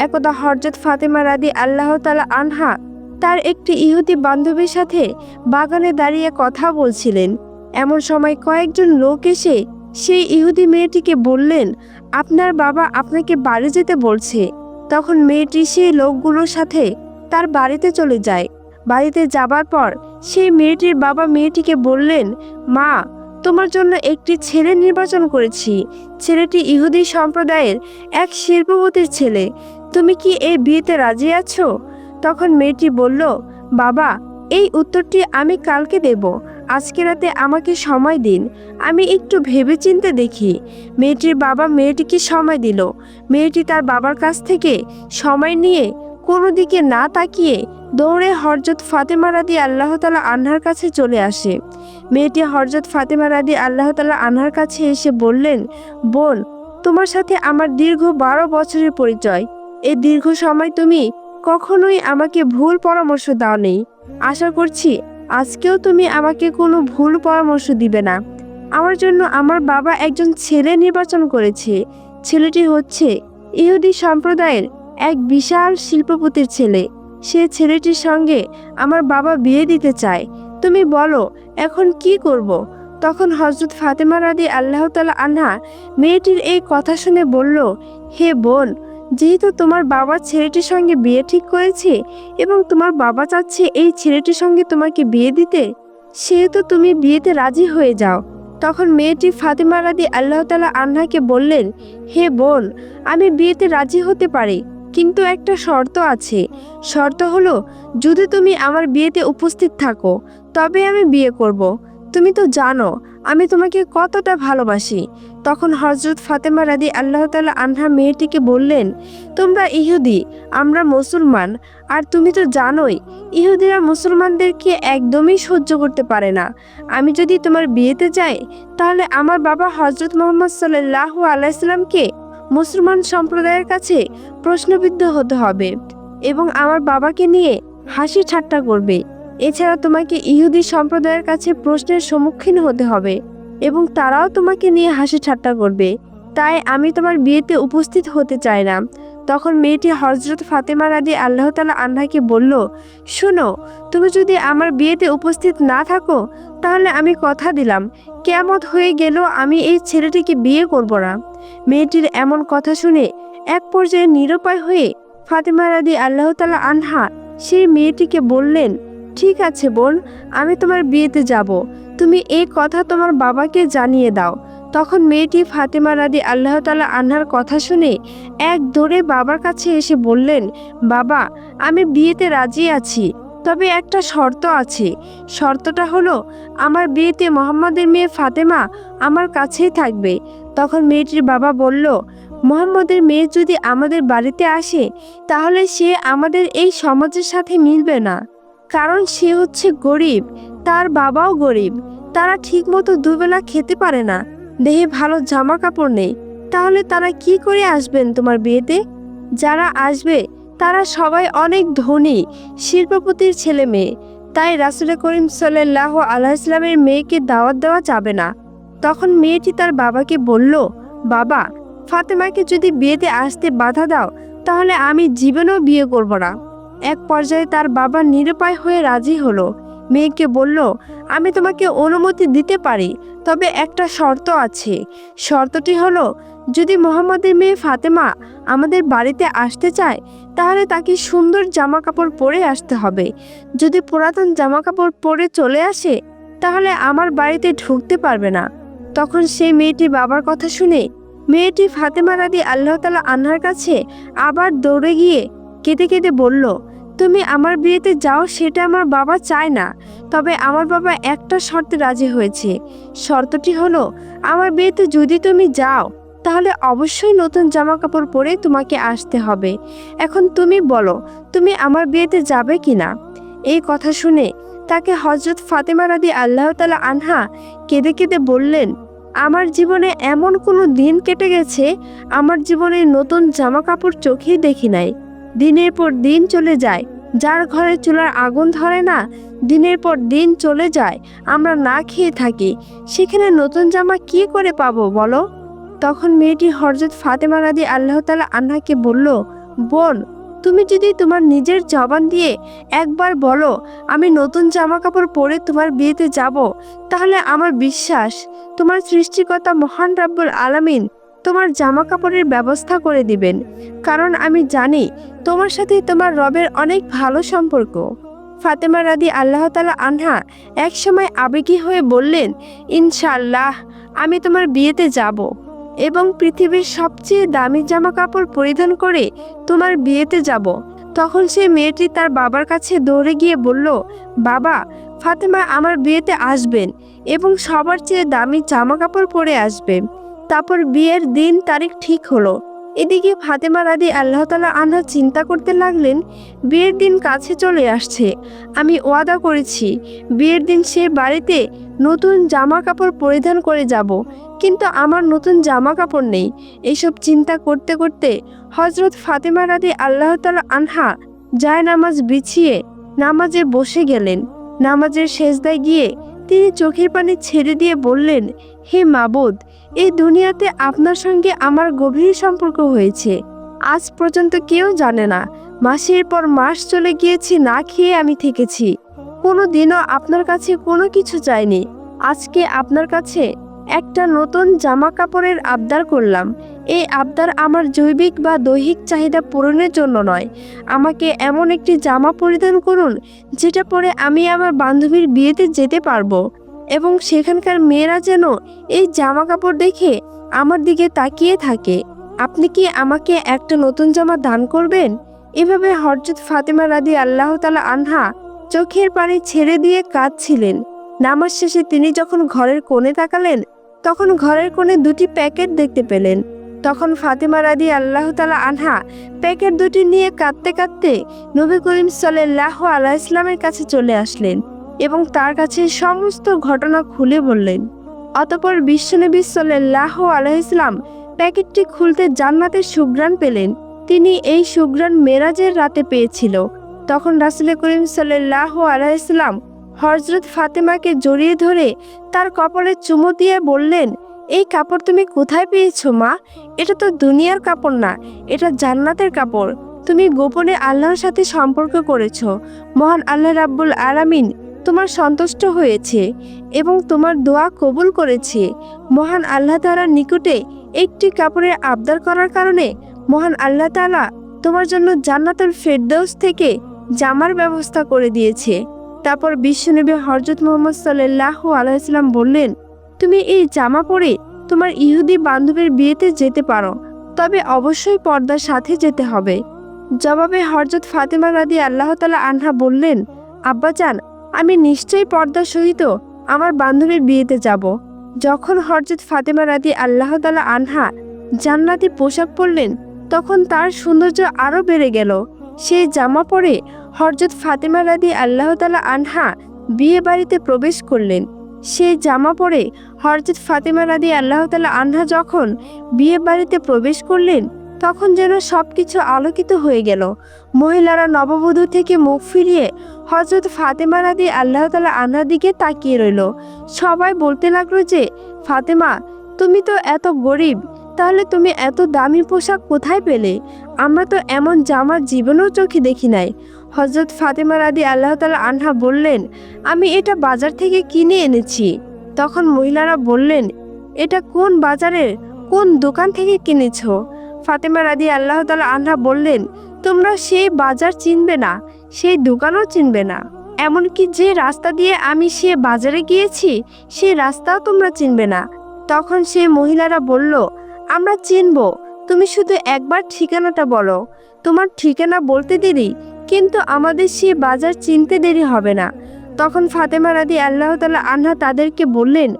একদা হরজত ফাতেমা রাদি আল্লাহ তালা আনহা তার একটি ইহুদি বান্ধবীর সাথে বাগানে দাঁড়িয়ে কথা বলছিলেন। এমন সময় কয়েকজন লোক এসে সেই ইহুদি মেয়েটিকে বললেন, আপনার বাবা আপনাকে বাড়ি যেতে বলছে। তখন মেয়েটি সেই লোকগুলোর সাথে তার বাড়িতে চলে যায়। বাড়িতে যাবার পর সেই মেয়েটির বাবা মেয়েটিকে বললেন, মা, তোমার জন্য একটি ছেলে নির্বাচন করেছি। ছেলেটি ইহুদি সম্প্রদায়ের এক শিল্পপতির ছেলে। তুমি কি এই বিয়েতে রাজি আছো? তখন মেয়েটি বলল, বাবা, এই উত্তরটি আমি কালকে দেব। আজকে রাতে আমাকে সময় দিন। আমি একটু ভেবে ভেবেচিন্তে দেখি। মেয়েটির বাবা মেয়েটিকে সময় দিল। মেয়েটি তার বাবার কাছ থেকে সময় নিয়ে কোনো দিকে না তাকিয়ে দৌড়ে হরজত ফাতেমা রাদি আল্লাহ তালা আনহার কাছে চলে আসে। মেয়েটি হরজত ফাতেমা রাদি আল্লাহ তালা আনহার কাছে এসে বললেন, বোন, তোমার সাথে আমার দীর্ঘ বারো বছরের পরিচয়। এই দীর্ঘ সময় তুমি কখনোই আমাকে ভুল পরামর্শ দাও নেই আশা করছি আজকেও তুমি আমাকে কোনো ভুল পরামর্শ দিবে না। আমার জন্য আমার বাবা একজন ছেলে নির্বাচন করেছে। ছেলেটি হচ্ছে ইহুদি সম্প্রদায়ের এক বিশাল শিল্পপতির ছেলে। সে ছেলেটির সঙ্গে আমার বাবা বিয়ে দিতে চায়। তুমি বলো, এখন কি করব। তখন হজরত ফাতেমা রাদি আল্লাহ তালা আনহা মেয়েটির এই কথা শুনে বলল, হে বোন যেহেতু তোমার বাবা ছেলেটির সঙ্গে বিয়ে ঠিক করেছে এবং তোমার বাবা চাচ্ছে এই ছেলেটির সঙ্গে তোমাকে বিয়ে দিতে, সেহেতু তুমি বিয়েতে রাজি হয়ে যাও তখন মেয়েটি ফাতেমা রাদি আল্লাহ তালা আন্নাকে বললেন, হে বোন, আমি বিয়েতে রাজি হতে পারি, কিন্তু একটা শর্ত আছে শর্ত হলো, যদি তুমি আমার বিয়েতে উপস্থিত থাকো তবে আমি বিয়ে করব। তুমি তো জানো আমি তোমাকে কতটা ভালোবাসি। তখন হজরত ফাতেমা রাদি আল্লাহ তালা আনহা মেয়েটিকে বললেন, তোমরা ইহুদি, আমরা মুসলমান, আর তুমি তো জানোই, ইহুদিরা মুসলমানদেরকে একদমই সহ্য করতে পারে না। আমি যদি তোমার বিয়েতে যাই, তাহলে আমার বাবা হজরত মোহাম্মদ সাল্লাহ আলাইসাল্লামকে মুসলমান সম্প্রদায়ের কাছে প্রশ্নবিদ্ধ হতে হবে এবং আমার বাবাকে নিয়ে হাসি ঠাট্টা করবে। এছাড়া তোমাকে ইহুদি সম্প্রদায়ের কাছে প্রশ্নের সম্মুখীন হতে হবে এবং তারাও তোমাকে নিয়ে হাসি ঠাট্টা করবে। তাই আমি তোমার বিয়েতে উপস্থিত হতে চাই না। তখন মেয়েটি হজরত ফাতেমা রাদি আল্লাহ তালা আন্নাকে বলল, শোনো, তুমি যদি আমার বিয়েতে উপস্থিত না থাকো, তাহলে আমি কথা দিলাম। কেমত হয়ে গেল, আমি এই ছেলেটিকে বিয়ে করব না। মেয়েটির এমন কথা শুনে এক পর্যায়ে নিরুপায় হয়ে ফাতেমা রাদি আল্লাহ তালা আনহা সেই মেয়েটিকে বললেন ঠিক আছে বোন, আমি তোমার বিয়েতে যাব। তুমি এই কথা তোমার বাবাকে জানিয়ে দাও। তখন মেয়েটি ফাতেমা রাদি আল্লাহ তালা আনহার কথা শুনে এক দৌড়ে বাবার কাছে এসে বললেন, বাবা, আমি বিয়েতে রাজি আছি, তবে একটা শর্ত আছে। শর্তটা হলো, আমার বিয়েতে মোহাম্মদের মেয়ে ফাতেমা আমার কাছেই থাকবে। তখন মেয়েটির বাবা বলল, মোহাম্মদের মেয়ে যদি আমাদের বাড়িতে আসে, তাহলে সে আমাদের এই সমাজের সাথে মিলবে না। কারণ সে হচ্ছে গরিব, তার বাবাও গরিব, তারা ঠিকমতো দুবেলা খেতে পারে না, দেহে ভালো জামা কাপড় নেই, তাহলে তারা কি করে আসবেন তোমার বিয়েতে? যারা আসবে, তারা সবাই অনেক ধনী, শিল্পপতির ছেলে মেয়ে, তাই রাসুল করিম সাল্লাহ আলাইসলামের মেয়েকে দাওয়াত দেওয়া যাবে না। তখন মেয়েটি তার বাবাকে বলল, বাবা, ফাতেমাকে যদি বিয়েতে আসতে বাধা দাও, তাহলে আমি জীবনেও বিয়ে করব না। এক পর্যায়ে তার বাবা নিরুপায় হয়ে রাজি হলো। মেয়েকে বলল, আমি তোমাকে অনুমতি দিতে পারি, তবে একটা শর্ত আছে। শর্তটি হলো, যদি মোহাম্মদের মেয়ে ফাতেমা আমাদের বাড়িতে আসতে চায়, তাহলে তাকে সুন্দর জামা কাপড় পরে আসতে হবে। যদি পুরাতন জামা কাপড় পরে চলে আসে, তাহলে আমার বাড়িতে ঢুকতে পারবে না। তখন সেই মেয়েটি বাবার কথা শুনে, মেয়েটি ফাতেমা রাদি আল্লাহ তালা আনহার কাছে আবার দৌড়ে গিয়ে কেঁদে কেঁদে বলল তুমি আমার বিয়েতে যাও সেটা আমার বাবা চায় না। তবে আমার বাবা একটা শর্তে রাজি হয়েছে। শর্তটি হলো, আমার বিয়েতে যদি তুমি যাও, তাহলে অবশ্যই নতুন জামা কাপড় পরে তোমাকে আসতে হবে। এখন তুমি বলো, তুমি আমার বিয়েতে যাবে কি না এই কথা শুনে তাকে হজরত ফাতেমা রাদি আল্লাহ তালা আনহা কেঁদে কেঁদে বললেন, আমার জীবনে এমন কোনো দিন কেটে গেছে, আমার জীবনে নতুন জামা কাপড় চোখেই দেখি নাই। দিনের পর দিন চলে যায়। যার ঘরে চুলার আগুন ধরে না, দিনের পর দিন চলে যায়। আমরা না খেয়ে থাকি। সেখানে নতুন জামা কি করে পাবো বলো? তখন মেয়েটি হরজত ফাতেমা রাদি আল্লাহ তালা আন্নাকে বলল, বোন, তুমি যদি তোমার নিজের জবান দিয়ে একবার বলো, আমি নতুন জামা কাপড় পরে তোমার বিয়েতে যাব, তাহলে আমার বিশ্বাস, তোমার সৃষ্টিকর্তা মহান রাব্বুল আলামিন তোমার জামা কাপড়ের ব্যবস্থা করে দিবেন, কারণ আমি জানি তোমার সাথে তোমার রবের অনেক ভালো সম্পর্ক। ফাতেমা রাদি আল্লাহ তালা আনহা একসময় আবেগী হয়ে বললেন ইনশাল্লাহ আমি তোমার বিয়েতে যাব এবং পৃথিবীর সবচেয়ে দামি জামা কাপড় পরিধান করে তোমার বিয়েতে যাব। তখন সে মেয়েটি তার বাবার কাছে দৌড়ে গিয়ে বলল, বাবা, ফাতেমা আমার বিয়েতে আসবেন এবং সবার চেয়ে দামি জামা কাপড় পরে আসবে। তারপর বিয়ের দিন তারিখ ঠিক হলো। এদিকে ফাতেমা রাদি আল্লাহ তালা আনহা চিন্তা করতে লাগলেন, বিয়ের দিন কাছে চলে আসছে। আমি ওয়াদা করেছি, বিয়ের দিন সে বাড়িতে নতুন জামা কাপড় পরিধান করে যাব। কিন্তু আমার নতুন জামা কাপড় নেই। এইসব চিন্তা করতে করতে হজরত ফাতেমা রাদি আল্লাহ তালা আনহা যায় নামাজ বিছিয়ে নামাজে বসে গেলেন। নামাজের শেষদায় গিয়ে তিনি চোখের পানি ছেড়ে দিয়ে বললেন হে মাবুদ, এই দুনিয়াতে আপনার সঙ্গে আমার গভীর সম্পর্ক হয়েছে। আজ পর্যন্ত কেউ জানে না, মাসের পর মাস চলে গিয়েছি, না খেয়ে আমি থেকেছি। কোনো দিনও আপনার কাছে কোনো কিছু চাইনি। আজকে আপনার কাছে একটা নতুন জামা কাপড়ের আবদার করলাম। এই আবদার আমার জৈবিক বা দৈহিক চাহিদা পূরণের জন্য নয়। আমাকে এমন একটি জামা পরিধান করুন, যেটা পরে আমি আমার বান্ধবীর বিয়েতে যেতে পারব। এবং সেখানকার মেয়েরা যেন এই জামা কাপড় দেখে আমার দিকে তাকিয়ে থাকে। আপনি কি আমাকে একটা নতুন জামা দান করবেন? এভাবে হরজত ফাতেমা রাদি আল্লাহ তালা আনহা চোখের পানি ছেড়ে দিয়ে কাঁদছিলেন। নামাজ শেষে তিনি যখন ঘরের কোণে তাকালেন, তখন ঘরের কোণে দুটি প্যাকেট দেখতে পেলেন। তখন ফাতেমা রাদি আল্লাহ তালা আনহা প্যাকেট দুটি নিয়ে কাঁদতে কাঁদতে নবী করিম সাল্লাহ আলাহ ইসলামের কাছে চলে আসলেন। এবং তার কাছে সমস্ত ঘটনা খুলে বললেন। অতপর বিশ্বনবী সাল্লাহ আলাইসলাম প্যাকেটটি খুলতে জান্নাতের সুগ্রাণ পেলেন। তিনি এই সুগ্রাণ মেরাজের রাতে পেয়েছিল। তখন রাসুল করিম সাল্লাহ আলাইসলাম হজরত ফাতেমাকে জড়িয়ে ধরে তার কপালে চুমো দিয়ে বললেন, এই কাপড় তুমি কোথায় পেয়েছ মা? এটা তো দুনিয়ার কাপড় না, এটা জান্নাতের কাপড়। তুমি গোপনে আল্লাহর সাথে সম্পর্ক করেছ। মহান আল্লাহ রাব্বুল আলামিন তোমার সন্তুষ্ট হয়েছে এবং তোমার দোয়া কবুল করেছে। মহান আল্লাহ তাআলার নিকটে একটি কাপড়ের আবদার করার কারণে মহান আল্লাহ তাআলা তোমার জন্য জান্নাতুল ফেরদৌস থেকে জামার ব্যবস্থা করে দিয়েছে। তারপর বিশ্বনবী হরজত মোহাম্মদ সাল্লাহ আলাইসাল্লাম বললেন, তুমি এই জামা পরে তোমার ইহুদি বান্ধবীর বিয়েতে যেতে পারো, তবে অবশ্যই পর্দার সাথে যেতে হবে। জবাবে হরজত ফাতেমা রাদি আল্লাহ তালা আনহা বললেন, আব্বাজান আমি নিশ্চয়ই পর্দার সহিত আমার বান্ধবীর বিয়েতে যাব। যখন হরজত ফাতেমা রাদি আল্লাহ তালা আনহা জান্নাতি পোশাক পরলেন, তখন তার সৌন্দর্য আরও বেড়ে গেল। সেই জামা পরে হরজত ফাতেমা রাদি আল্লাহ তালা আনহা বিয়ে বাড়িতে প্রবেশ করলেন। সেই জামা পরে হরজত ফাতেমা রাদি আল্লাহ তালা আনহা যখন বিয়ে বাড়িতে প্রবেশ করলেন, তখন যেন সব কিছু আলোকিত হয়ে গেল। মহিলারা নববধূ থেকে মুখ ফিরিয়ে হজরত ফাতেমা রাদি আল্লাহ তালা আনহার দিকে তাকিয়ে রইল। সবাই বলতে লাগল যে, ফাতেমা, তুমি তো এত গরিব, তাহলে তুমি এত দামি পোশাক কোথায় পেলে? আমরা তো এমন জামার জীবনেও চোখে দেখি নাই। হজরত ফাতেমা রাদি আল্লাহ তালা আনহা বললেন, আমি এটা বাজার থেকে কিনে এনেছি। তখন মহিলারা বললেন, এটা কোন বাজারের, কোন দোকান থেকে কিনেছ? ফাতেমা রাদি আল্লাহ তালা আনহা বললেন, তোমরা সেই বাজার চিনবে না। সেই দোকানও চিনবে না। এমনকি যে রাস্তা দিয়ে আমি সে বাজারে গিয়েছি, সে রাস্তাও তোমরা চিনবে না। তখন সে মহিলারা বলল, আমরা চিনব। তুমি শুধু একবার ঠিকানাটা বলো। তোমার ঠিকানা বলতে দেরি, কিন্তু আমাদের সে বাজার চিনতে দেরি হবে না। তখন ফাতেমা রাদি আল্লাহ তালা আনহা তাদেরকে বললেন,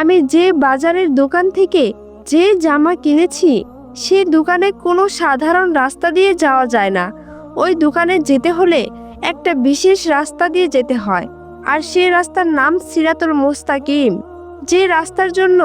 আমি যে বাজারের দোকান থেকে যে জামা কিনেছি, সে দোকানে কোনো সাধারণ রাস্তা দিয়ে যাওয়া যায় না। ওই দোকানে যেতে হলে একটা বিশেষ রাস্তা দিয়ে যেতে হয়। আর সে রাস্তার নাম সিরাতুল মুস্তাকিম। যে রাস্তার জন্য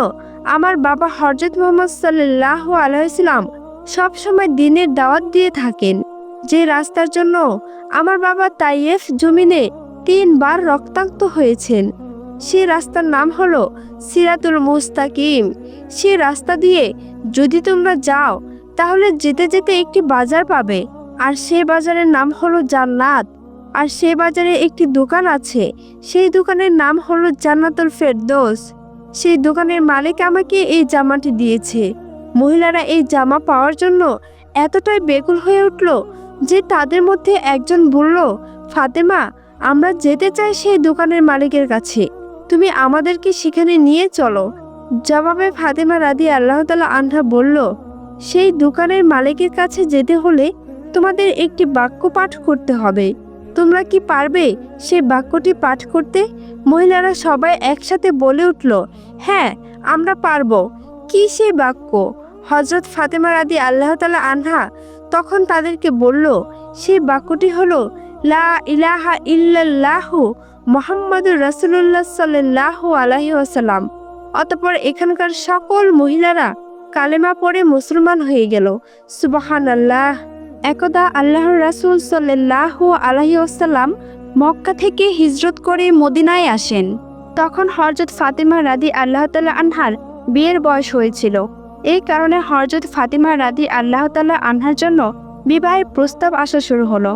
আমার বাবা হরজত মোহাম্মদ সাল্লাহ আলাইসালাম সবসময় দিনের দাওয়াত দিয়ে থাকেন। যে রাস্তার জন্য আমার বাবা তাইয়েফ জমিনে তিনবার রক্তাক্ত হয়েছেন। সে রাস্তার নাম হলো সিরাতুল মুস্তাকিম। সে রাস্তা দিয়ে যদি তোমরা যাও, তাহলে যেতে যেতে একটি বাজার পাবে। আর সে বাজারের নাম হলো জান্নাত। আর সে বাজারে একটি দোকান আছে। সেই দোকানের নাম হলো জান্নাতুল ফেরদৌস। সেই দোকানের মালিক আমাকে এই জামাটি দিয়েছে। মহিলারা এই জামা পাওয়ার জন্য এতটাই বেকুল হয়ে উঠল যে তাদের মধ্যে একজন বলল, ফাতেমা, আমরা যেতে চাই সেই দোকানের মালিকের কাছে। তুমি আমাদেরকে সেখানে নিয়ে চলো। জবাবে ফাতেমা রাদি আল্লাহ তালা আনহা বলল, সেই দোকানের মালিকের কাছে যেতে হলে তোমাদের একটি বাক্য পাঠ করতে হবে। তোমরা কি পারবে সেই বাক্যটি পাঠ করতে? মহিলারা সবাই একসাথে বলে উঠল হ্যাঁ আমরা পারব। কি সেই বাক্য? হজরত ফাতেমা রাদি আল্লাহ তালা আনহা তখন তাদেরকে বলল, সেই বাক্যটি হলো, লা ইলাহা ইল্লাল্লাহু মোহাম্মদুর রাসুল্লাহ সাল্লাহ আলাহি আসাল্লাম অতপর এখানকার সকল মহিলারা কালেমা পড়ে মুসলমান হয়ে গেল। সুবাহান আল্লাহ একদা আল্লাহর রাসুল সাল্লাহ আলাহি আসাল্লাম মক্কা থেকে হিজরত করে মদিনায় আসেন। তখন হরজত ফাতেমা রাদি আল্লাহ তাল্লাহ আনহার বিয়ের বয়স হয়েছিল। এই কারণে হরজত ফাতিমা রাদি আল্লাহ তাল্লাহ আনহার জন্য বিবাহের প্রস্তাব আসা শুরু হলো।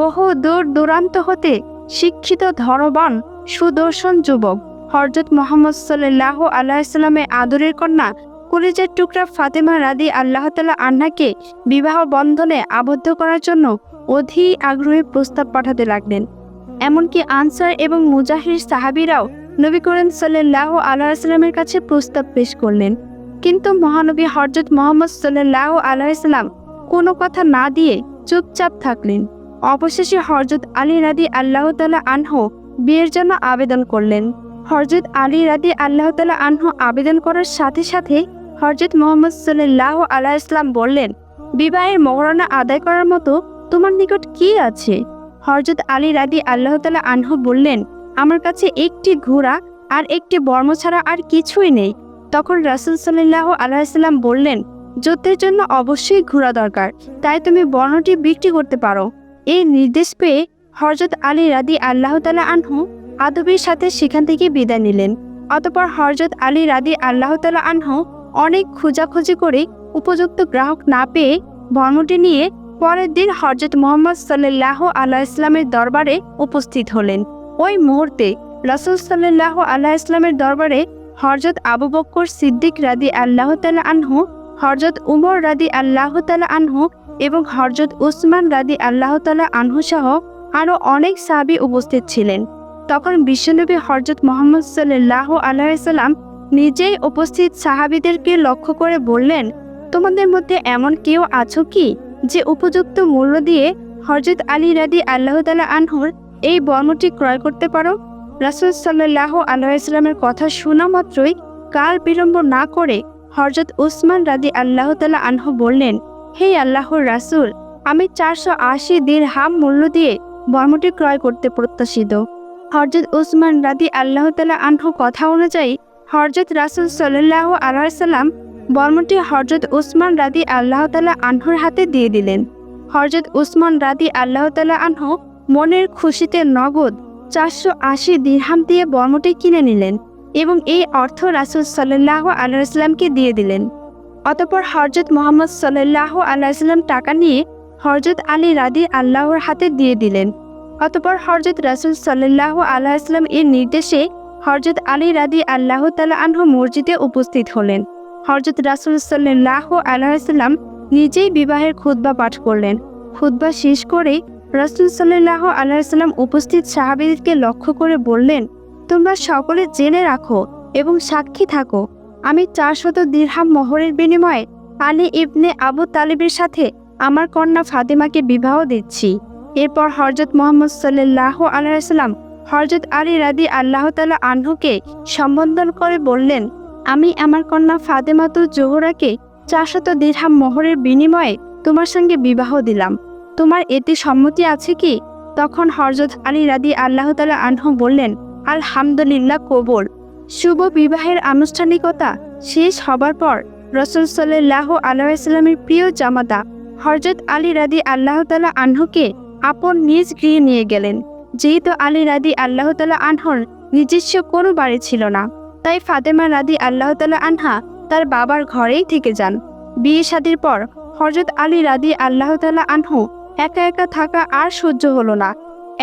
বহু দূর দূরান্ত হতে শিক্ষিত ধরবান, সুদর্শন যুবক হরজত মোহাম্মদ সাল্লাহ আল্লাহিসাল্লামের আদরের কন্যা কুলিজের টুকরা ফাতেমা রাদি আল্লাহ তালা আন্নাকে বিবাহ বন্ধনে আবদ্ধ করার জন্য অধি আগ্রহী প্রস্তাব পাঠাতে লাগলেন। এমনকি আনসার এবং মুজাহির সাহাবিরাও নবী করিম সাল্লাহ আল্লাহামের কাছে প্রস্তাব পেশ করলেন। কিন্তু মহানবী হরজত মোহাম্মদ সাল্লাহ আলাইসাল্লাম কোনো কথা না দিয়ে চুপচাপ থাকলেন। অবশেষে হরজত আলী রাদি আল্লাহ তালা আনহ বিয়ের জন্য আবেদন করলেন। হরজত আলী রাদি আল্লাহ তালা আনহ আবেদন করার সাথে সাথে হরজত মোহাম্মদ সাল্লাহ আলাহ ইসলাম বললেন, বিবাহের মহরণা আদায় করার মতো তোমার নিকট কি আছে? হরজত আলী রাদি আল্লাহ তালা আনহু বললেন, আমার কাছে একটি ঘোড়া আর একটি বর্ম ছাড়া আর কিছুই নেই। তখন রাসুল সাল্লাহ আলাইসাল্লাম বললেন, যুদ্ধের জন্য অবশ্যই ঘোড়া দরকার, তাই তুমি বর্ণটি বিক্রি করতে পারো। এই নির্দেশ পেয়ে হরজত আলী রাদি আল্লাহ তালা আনহু আদবের সাথে সেখান থেকে বিদায় নিলেন। অতপর হরজত আলী রাদি আল্লাহ তালা আনহু অনেক খোঁজাখুঁজি করে উপযুক্ত গ্রাহক না পেয়ে বর্মটি নিয়ে পরের দিন হরজত মোহাম্মদ সাল্লাহ আল্লাহ ইসলামের দরবারে উপস্থিত হলেন। ওই মুহূর্তে রসুল সাল্লাহ আল্লাহ ইসলামের দরবারে হরজত আবু বক্কর সিদ্দিক রাদি আল্লাহ তালা আনহু হরজত উমর রাদি আল্লাহ তালা আনহু এবং হরজত উসমান রাদি আল্লাহ তালা আনহু সহ আরও অনেক সাহাবি উপস্থিত ছিলেন। তখন বিশ্বনবী হরজত মোহাম্মদ সাল্লাহ আলাইসাল্লাম নিজেই উপস্থিত সাহাবিদেরকে লক্ষ্য করে বললেন, তোমাদের মধ্যে এমন কেউ আছো কি, যে উপযুক্ত মূল্য দিয়ে হরজত আলী রাদি আল্লাহ তালা আনহুর এই বর্মটি ক্রয় করতে পারো? রাসুল সাল্লাহ আল্লাহিসাল্লামের কথা শোনা মাত্রই কাল বিলম্ব না করে হরজত উসমান রাদি আল্লাহ তালা আনহু বললেন, হে আল্লাহর রাসুল, আমি চারশো আশি দিন হাম মূল্য দিয়ে বর্মটি ক্রয় করতে প্রত্যাশিত। হরজত উসমান রাদি আল্লাহ তালা আনহু কথা অনুযায়ী হরজত রাসুল সাল্লাহ আল্লাহাল্লাম বর্মটি হরজত উসমান রাদি আল্লাহ তালা আনহুর হাতে দিয়ে দিলেন। হরজত উসমান রাদি আল্লাহ তালা আনহু মনের খুশিতে নগদ চারশো আশি দিরহাম দিয়ে বর্মটি কিনে নিলেন এবং এই অর্থ রাসুল সাল্লাহ আল্লাহামকে দিয়ে দিলেন। অতপর হরজত মোহাম্মদ সাল্লাহ আল্লাহাম টাকা নিয়ে হরজত আলী রাদি আল্লাহর হাতে দিয়ে দিলেন। অতপর হরজত রাসুল সাল্লাহ আল্লাহাম এর নির্দেশে হরজত আলী রাদি আল্লাহ তালা আনহু মসজিদে উপস্থিত হলেন। হরজত রাসুল সাল্লাহ আল্লাহাম নিজেই বিবাহের খুদ্া পাঠ করলেন। খুদ্া শেষ করে রাসুল সাল্লাহ আল্লাহাম উপস্থিত সাহাবিদকে লক্ষ্য করে বললেন, তোমরা সকলে জেনে রাখো এবং সাক্ষী থাকো। আমি চারশত দীর্হাম মহরের বিনিময়ে আলী ইবনে আবু তালিবের সাথে আমার কন্যা ফাতেমাকে বিবাহ দিচ্ছি। এরপর হরজত মোহাম্মদ সাল্লাহ আলাইসাল্লাম হরজত আলী রাদি আল্লাহ তালা আনহুকে সম্বোধন করে বললেন, আমি আমার কন্যা ফাতেমাতুল জোহরাকে চারশত দীর্হাম মোহরের বিনিময়ে তোমার সঙ্গে বিবাহ দিলাম। তোমার এতে সম্মতি আছে কি? তখন হরজত আলী রাদি আল্লাহ তালা আনহু বললেন, আলহামদুলিল্লাহ কবর শুভ বিবাহের আনুষ্ঠানিকতা শেষ হবার পর রসুল সাল্লাহ আল্লাহামের প্রিয় জামাতা হরজত আলী রাদি আল্লাহ তালা আনহুকে আপন নিজ গৃহে নিয়ে গেলেন। যেহেতু আলী রাদি আল্লাহ তালা আনহর নিজস্ব কোনো বাড়ি ছিল না, তাই ফাতেমা রাদি আল্লাহ তালা আনহা তার বাবার ঘরেই থেকে যান। বিয়ে শাদির পর হরজত আলী রাদি আল্লাহ তালা আনহু একা একা থাকা আর সহ্য হলো না।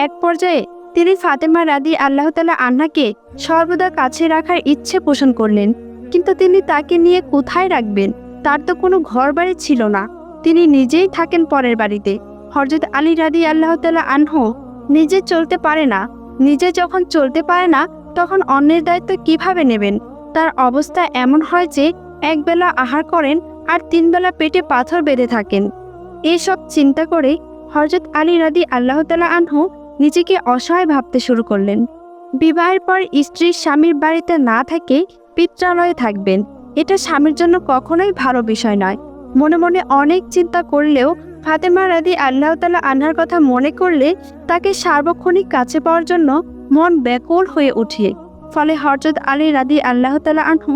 এক পর্যায়ে তিনি ফাতেমা রাদি আল্লাহ তালা আন্নাকে সর্বদা কাছে রাখার ইচ্ছে পোষণ করলেন, কিন্তু তিনি তাকে নিয়ে কোথায় রাখবেন? তার তো কোনো ঘর বাড়ি ছিল না। তিনি নিজেই থাকেন পরের বাড়িতে। হরজত আলী রাদি আল্লাহ তালা আনহ নিজে চলতে পারে না। নিজে যখন চলতে পারে না, তখন অন্যের দায়িত্ব কীভাবে নেবেন? তার অবস্থা এমন হয় যে, একবেলা আহার করেন আর তিনবেলা পেটে পাথর বেঁধে থাকেন। এসব চিন্তা করে হরজত আলী রাদি আল্লাহ তালা আনহু নিজেকে অসহায় ভাবতে শুরু করলেন। বিবাহের পর স্ত্রীর স্বামীর বাড়িতে না থেকে পিত্রালয়ে থাকবেন। এটা স্বামীর জন্য কখনোই ভালো বিষয় নয়। মনে মনে অনেক চিন্তা করলেও ফাতেমা রাদি আল্লাহ তালা আনহার কথা মনে করলে তাকে সার্বক্ষণিক কাছে পাওয়ার জন্য মন ব্যাকুল হয়ে ওঠে। ফলে হরজত আলী রাদি আল্লাহ তালা আনহু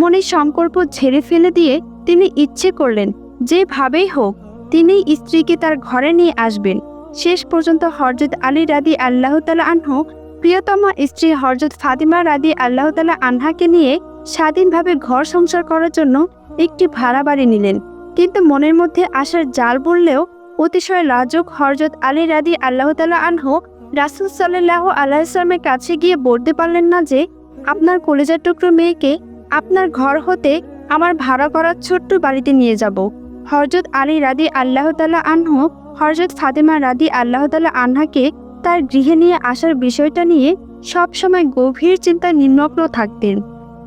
মনে সংকল্প ঝেড়ে ফেলে দিয়ে তিনি ইচ্ছে করলেন, যেভাবেই হোক, তিনি স্ত্রীকে তার ঘরে নিয়ে আসবেন। শেষ পর্যন্ত হরজত আলী রাদি আল্লাহ তালা আনহু প্রিয়তমা স্ত্রী হরজত ফাতিমা রাদি আল্লাহ তালা আনহাকে নিয়ে স্বাধীনভাবে ঘর সংসার করার জন্য একটি ভাড়া বাড়ি নিলেন। কিন্তু মনের মধ্যে আসার জাল বললেও অতিশয় লাজুক হরজত আলী রাদি আল্লাহ তালা আনহু রাসুল সাল্লাহ আলাইসলামের কাছে গিয়ে বলতে পারলেন না যে, আপনার কলেজার টুকরো মেয়েকে আপনার ঘর হতে আমার ভাড়া করা ছোট্ট বাড়িতে নিয়ে যাব। হরজত আলী রাদি আল্লাহ তালা আনহু, হরজত ফাতেমা রাদি আল্লাহ তালা আনহাকে তার গৃহে নিয়ে আসার বিষয়টা নিয়ে সব সময় গভীর চিন্তায় নিমগ্ন থাকতেন।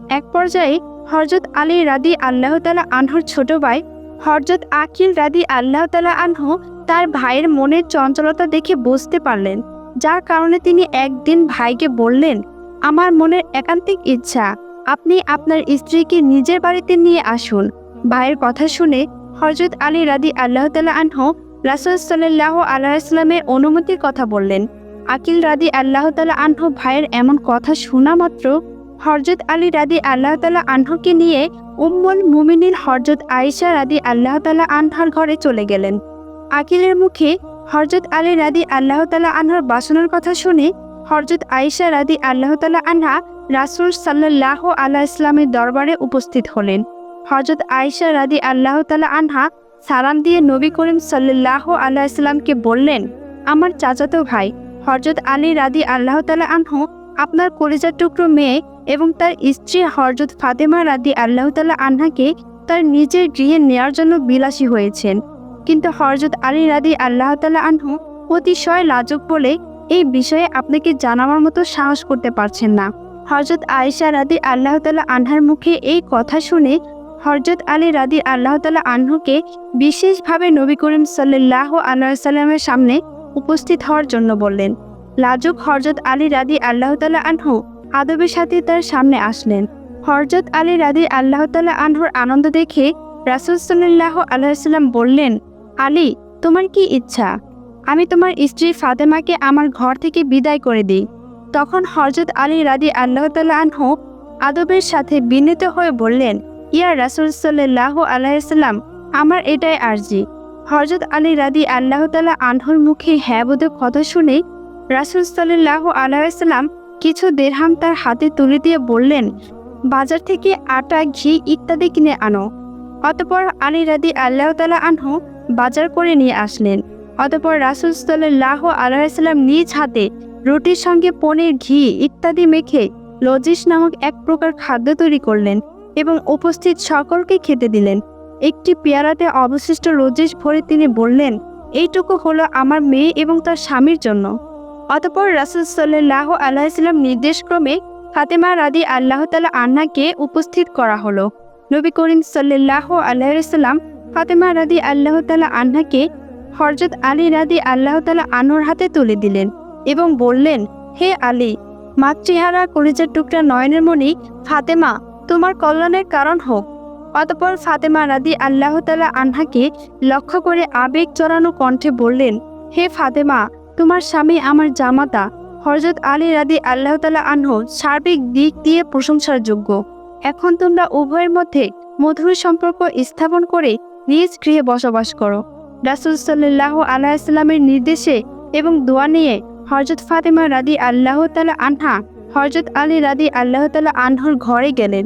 এক পর্যায়ে হরজত আলী রাদি আল্লাহ তালা আনহর ছোট ভাই হরজত আকিল রাদি আল্লাহ তালা আনহু তার ভাইয়ের মনের চঞ্চলতা দেখে বুঝতে পারলেন, যার কারণে তিনি একদিন ভাইকে বললেন, আমার মনের একান্তিক ইচ্ছা, আপনি আপনার স্ত্রীকে নিজের বাড়িতে নিয়ে আসুন। ভাইয়ের কথা শুনে হরজত আলী রাদি আল্লাহ তালা আনহু রাসুল সাল্লাহ আলাইসলামের অনুমতির কথা বললেন। আকিল রাদি আল্লাহ তালা আনহু ভাইয়ের এমন কথা শোনা মাত্র হরজত আলী রাদি আল্লাহ তালা আনহুকে নিয়ে উম্মুল মুমিনিন হরজত আয়েশা রাদি আল্লাহ তালা আনহার ঘরে চলে গেলেন। আকিলের মুখে হরজত আলী রাদি আল্লাহ তালা আনহার বাসনের কথা শুনে হরজত আয়েশা রাদি আল্লাহ তালা আনহা রাসুল সাল্লাহ আল্লাহ ইসলামের দরবারে উপস্থিত হলেন। হরজত আয়েশা রাদি আল্লাহ তালা আনহা সালাম দিয়ে নবী করিম সাল্লাহ আল্লাহ ইসলামকে বললেন, আমার চাচাতো ভাই, হরজত আলী রাদি আল্লাহ তালা আনহু আপনার কলিজার টুকরো মেয়ে এবং তার স্ত্রী হরজত ফাতেমা রাদি আল্লাহ তালা আনহাকে তার নিজের গৃহে নেয়ার জন্য বিলাসী হয়েছেন। কিন্তু হরজত আলী রাদি আল্লাহ তালা আনহু অতিশয় লাজক বলে এই বিষয়ে আপনাকে জানাবার মতো সাহস করতে পারছেন না। হরজত আয়েশা রাদি আল্লাহ তালা আনহার মুখে এই কথা শুনে হরজত আলী রাদি আল্লাহ তালা আনহুকে বিশেষভাবে নবী করিম সাল্লাহ আল্লাহ সাল্লামের সামনে উপস্থিত হওয়ার জন্য বললেন। লাজুক হরজত আলী রাদি আল্লাহ তালা আনহু আদবের সাথে তার সামনে আসলেন। হরজত আলী রাদি আল্লাহ তালা আনহুর আনন্দ দেখে রাসুল সাল্লাহ আল্লাহাম বললেন, আলী, তোমার কি ইচ্ছা? আমি তোমার স্ত্রী ফাতেমাকে আমার ঘর থেকে বিদায় করে দিই। তখন হরজত আলী রাদি আল্লাহ তালা আনহু আদবের সাথে বিনীত হয়ে বললেন, ইয়া রাসুল সাল্লাহ আলাইসাল্লাম আমার এটাই আর্জি। হরজত আলী রাদি আল্লাহ তালা আনহুর মুখে হ্যাঁ বোধক কথা শুনে রাসুল সাল্লাহ আলাইসাল্লাম কিছু দেড়হাম তার হাতে তুলে দিয়ে বললেন, বাজার থেকে আটা, ঘি ইত্যাদি কিনে আনো। অতপর আলী রাদি আল্লাহ তালা আনহু বাজার করে নিয়ে আসলেন। অতপর রাসুল সাল্লাহ আলাইসাল্লাম নিজ হাতে রুটির সঙ্গে পনির, ঘি ইত্যাদি মেখে লজিস নামক এক প্রকার খাদ্য তৈরি করলেন এবং উপস্থিত সকলকে খেতে দিলেন। একটি পেয়ারাতে অবশিষ্ট লজিস ভরে তিনি বললেন, এইটুকু হলো আমার মেয়ে এবং তার স্বামীর জন্য। অতপর রাসুল সাল্লাহ আল্লাহিসাল্লাম নির্দেশক্রমে ফাতেমা রাদি আল্লাহ তালা আন্নাকে উপস্থিত করা হলো। নবী করিম সাল্লাহ আল্লাহিসাল্লাম ফাতেমা রাদি আল্লাহ তালা আন্নাকে হরজত আলী রাদি আল্লাহ তালা আনোর হাতে তুলে দিলেন এবং বললেন, হে আলী, মাতৃহারা কলিজার টুকরা নয়নের মণি, ফাতেমা, তোমার কল্যাণের কারণ হোক। অতপর ফাতেমা রাদি আল্লাহ তালা আনহাকে লক্ষ্য করে আবেগ চড়ানো কণ্ঠে বললেন, হে ফাতেমা তোমার স্বামী আমার জামাতা হরজত আলী রাদি আল্লাহ তালা আনহ সার্বিক দিক দিয়ে প্রশংসার যোগ্য এখন তোমরা উভয়ের মধ্যে মধুর সম্পর্ক স্থাপন করে নিজ গৃহে বসবাস করো। রাসুল সাল্লাহ আলাইসাল্লামের নির্দেশে এবং দোয়া নিয়ে হরজত ফাতেমা রাদি আল্লাহ তালা আনহা হরজত আলী রাদি আল্লাহ তালা আনহর ঘরে গেলেন।